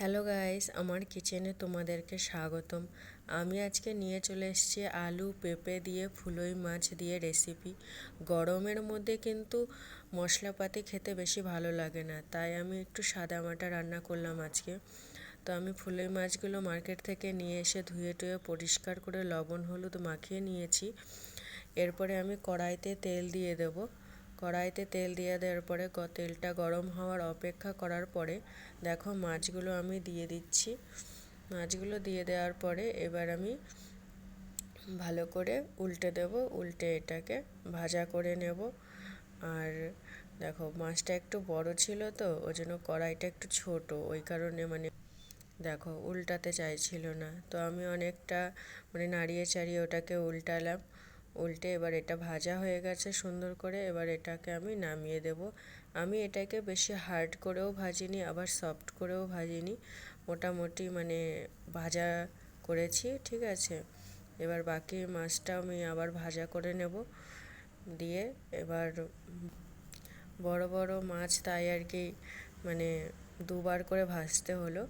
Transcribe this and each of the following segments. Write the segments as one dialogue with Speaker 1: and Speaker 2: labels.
Speaker 1: Hello guys আমার কিচেনে তোমাদেরকে স্বাগতম। আমি আজকে নিয়ে চলে এসেছি আলু পেঁপে দিয়ে ফুলই মাছ দিয়ে রেসিপি গরমের মধ্যে কিন্তু মশলাপাতি খেতে বেশি ভালো লাগে না, তাই আমি একটু সাদা মাটা রান্না করলাম আজকে। তো আমি ফুলই মাছগুলো মার্কেট থেকে নিয়ে এসে ধুয়ে টুয়ে পরিষ্কার করে লবণ, হলুদ মাখিয়ে নিয়েছি। এরপরে আমি কড়াইতে তেল দিয়ে দেবো। কড়াইতে তেল দিয়ে দেওয়ার পরে তেলটা গরম হওয়ার অপেক্ষা করার পরে দেখো মাছগুলো আমি দিয়ে দিচ্ছি। মাছগুলো দিয়ে দেওয়ার পরে এবার আমি ভালো করে উল্টে দেব, উল্টে এটাকে ভাজা করে নেব। আর দেখো মাছটা একটু বড় ছিল তো ওই জন্য কড়াইটা একটু ছোট, ওই কারণে মানে দেখো উল্টাতে চাইছিল না। তো আমি অনেকটা মানে নাড়িয়ে চাড়িয়ে ওটাকে উল্টালাম। উল্টে এবার এটা ভাজা হয়ে গেছে সুন্দর করে, এবার এটাকে আমি নামিয়ে দেব। আমি এটাকে বেশি হার্ড করেও ভাজিনি, আবার সফট করেও ভাজিনি। মোটামুটি মানে ভাজা করেছি, ঠিক আছে? এবার বাকি মাছটা আমি আবার ভাজা করে নেব দিয়ে এবার বড় বড় মাছ তাই আর কি মানে দুবার করে ভাজতে হলো।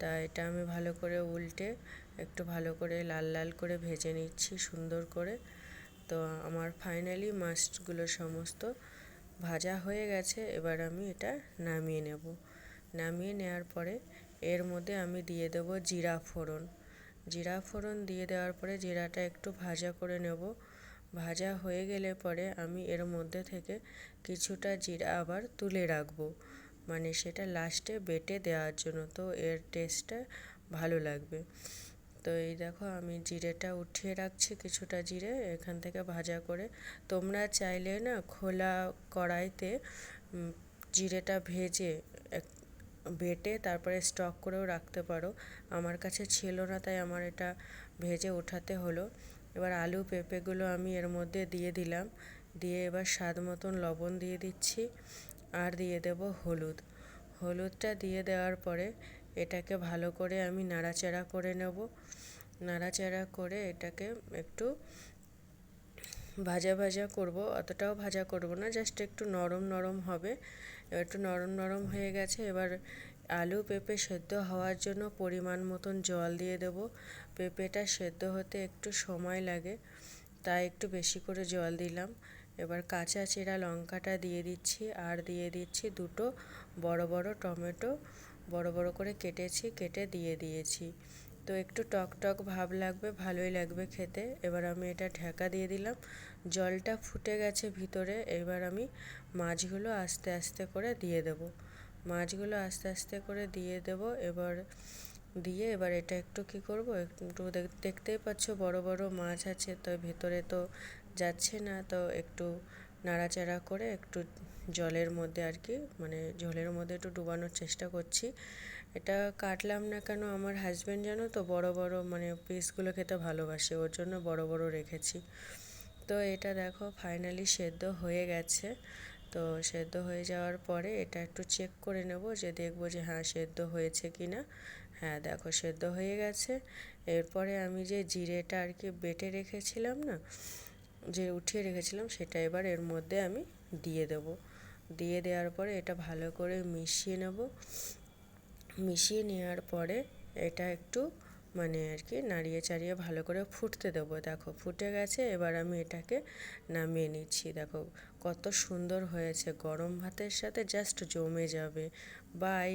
Speaker 1: তা এটা আমি ভালো করে উল্টে একটু ভালো করে লাল লাল করে ভেজে নিচ্ছি সুন্দর করে। তো আমার ফাইনালি মাছগুলো সমস্ত ভাজা হয়ে গেছে, এবার আমি এটা নামিয়ে নেব। নামিয়ে নেওয়ার পরে এর মধ্যে আমি দিয়ে দেব জিরা ফোড়ন। জিরা ফোড়ন দিয়ে দেওয়ার পরে জিরাটা একটু ভাজা করে নেব। ভাজা হয়ে গেলে পরে আমি এর মধ্যে থেকে কিছুটা জিরা আবার তুলে রাখব। মানে সেটা লাস্টে বেটে দেওয়ার জন্য, তো এর টেস্টটা ভালো লাগবে। তো এই দেখো আমি জিরেটা উঠিয়ে রাখছি কিছুটা জিরে এখান থেকে ভাজা করে। তোমরা চাইলে না খোলা কড়াইতে জিরেটা ভেজে বেটে তারপরে স্টক করেও রাখতে পারো। আমার কাছে ছিল না, তাই আমার এটা ভেজে ওঠাতে হলো। এবার আলু পেঁপেগুলো আমি এর মধ্যে দিয়ে দিলাম। দিয়ে এবার স্বাদ মতন লবণ দিয়ে দিচ্ছি। আর দিয়ে দেব হলুদ। হলুদটা দিয়ে দেওয়ার পরে এটাকে ভালো করে আমি নাড়াচাড়া করে নেব। নাড়াচাড়া করে এটাকে একটু ভাজা ভাজা করব। অতটাও ভাজা করব না, জাস্ট একটু নরম নরম হবে। একটু নরম নরম হয়ে গেছে, এবার আলু পেঁপে সেদ্ধ হওয়ার জন্য পরিমাণ মতন জল দিয়ে দেব। পেঁপেটা সেদ্ধ হতে একটু সময় লাগে, তাই একটু বেশি করে জল দিলাম। এবার কাঁচা চেরা লঙ্কাটা দিয়ে দিচ্ছি, আর দিয়ে দিচ্ছি দুটো বড় বড় টমেটো। বড় বড় করে কেটেছি, কেটে দিয়ে দিয়েছি। তো একটু টক টক ভাব লাগবে, ভালোই লাগবে খেতে। এবার আমি এটা ঢাকা দিয়ে দিলাম। জলটা ফুটে গেছে ভিতরে, এবার আমি মাছগুলো আস্তে আস্তে করে দিয়ে দেব। মাছগুলো আস্তে আস্তে করে দিয়ে দেব, এবার দিয়ে এবার এটা একটু কি করব? একটু দেখতেই পাচ্ছ বড় বড় মাছ আছে, তো ভেতরে তো যাচ্ছে না, তো একটু নাড়াচাড়া করে একটু জলের মধ্যে আর কি মানে ঝোলের মধ্যে একটু ডুবানোর চেষ্টা করছি। এটা কাটলাম না কেন, আমার হাজব্যান্ড জানো তো, বড় বড় মানে পিসগুলো খেতে ভালোবাসে, ওর জন্য বড় বড় রেখেছি। তো এটা দেখো ফাইনালি সেদ্ধ হয়ে গেছে। তো সেদ্ধ হয়ে যাওয়ার পরে এটা একটু চেক করে নেব যে দেখব যে হ্যাঁ সেদ্ধ হয়েছে কি না। হ্যাঁ দেখো সেদ্ধ হয়ে গেছে। এরপরে আমি যে জিরেটা আর কি বেটে রেখেছিলাম না, যে উঠিয়ে রেখেছিলাম, সেটা এবার এর মধ্যে আমি দিয়ে দেব। দিয়ে দেওয়ার পরে এটা ভালো করে মিশিয়ে নেব। মিশিয়ে নেওয়ার পরে এটা একটু মানে আর কি নাড়িয়ে চাড়িয়ে ভালো করে ফুটতে দেবো। দেখো ফুটে গেছে, এবার আমি এটাকে নামিয়ে নিচ্ছি। দেখো কত সুন্দর হয়েছে, গরম ভাতের সাথে জাস্ট জমে যাবে। বাই